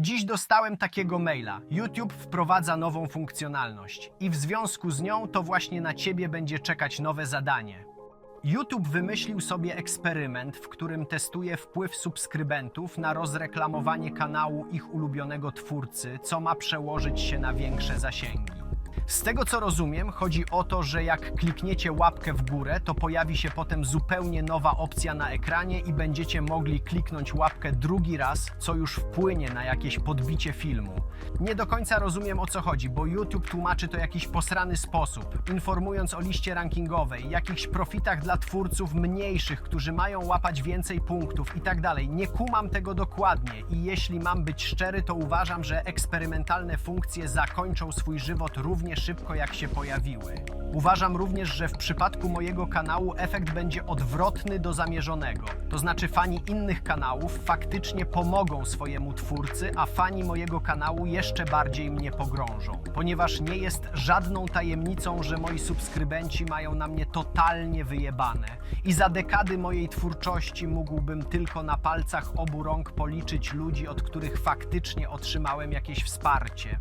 Dziś dostałem takiego maila. YouTube wprowadza nową funkcjonalność i w związku z nią to właśnie na ciebie będzie czekać nowe zadanie. YouTube wymyślił sobie eksperyment, w którym testuje wpływ subskrybentów na rozreklamowanie kanału ich ulubionego twórcy, co ma przełożyć się na większe zasięgi. Z tego co rozumiem, chodzi o to, że jak klikniecie łapkę w górę, to pojawi się potem zupełnie nowa opcja na ekranie i będziecie mogli kliknąć łapkę drugi raz, co już wpłynie na jakieś podbicie filmu. Nie do końca rozumiem o co chodzi, bo YouTube tłumaczy to jakiś posrany sposób, informując o liście rankingowej, jakichś profitach dla twórców mniejszych, którzy mają łapać więcej punktów i tak dalej. Nie kumam tego dokładnie i jeśli mam być szczery, to uważam, że eksperymentalne funkcje zakończą swój żywot równie szybko jak się pojawiły. Uważam również, że w przypadku mojego kanału efekt będzie odwrotny do zamierzonego. To znaczy fani innych kanałów faktycznie pomogą swojemu twórcy, a fani mojego kanału jeszcze bardziej mnie pogrążą. Ponieważ nie jest żadną tajemnicą, że moi subskrybenci mają na mnie totalnie wyjebane. I za dekady mojej twórczości mógłbym tylko na palcach obu rąk policzyć ludzi, od których faktycznie otrzymałem jakieś wsparcie.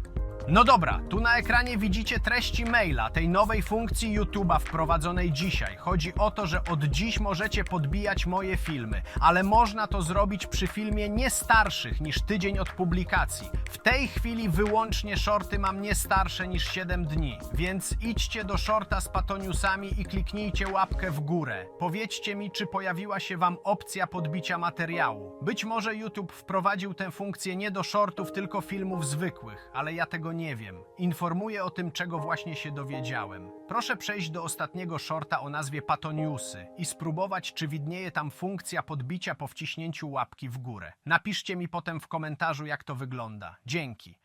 No dobra, tu na ekranie widzicie treści maila tej nowej funkcji YouTube'a wprowadzonej dzisiaj. Chodzi o to, że od dziś możecie podbijać moje filmy, ale można to zrobić przy filmie nie starszych niż tydzień od publikacji. W tej chwili wyłącznie shorty mam nie starsze niż 7 dni, więc idźcie do shorta z patoniusami i kliknijcie łapkę w górę. Powiedzcie mi, czy pojawiła się wam opcja podbicia materiału. Być może YouTube wprowadził tę funkcję nie do shortów, tylko filmów zwykłych, ale ja tego nie wiem. Informuję o tym, czego właśnie się dowiedziałem. Proszę przejść do ostatniego shorta o nazwie Patoniusy i spróbować, czy widnieje tam funkcja podbicia po wciśnięciu łapki w górę. Napiszcie mi potem w komentarzu, jak to wygląda. Dzięki.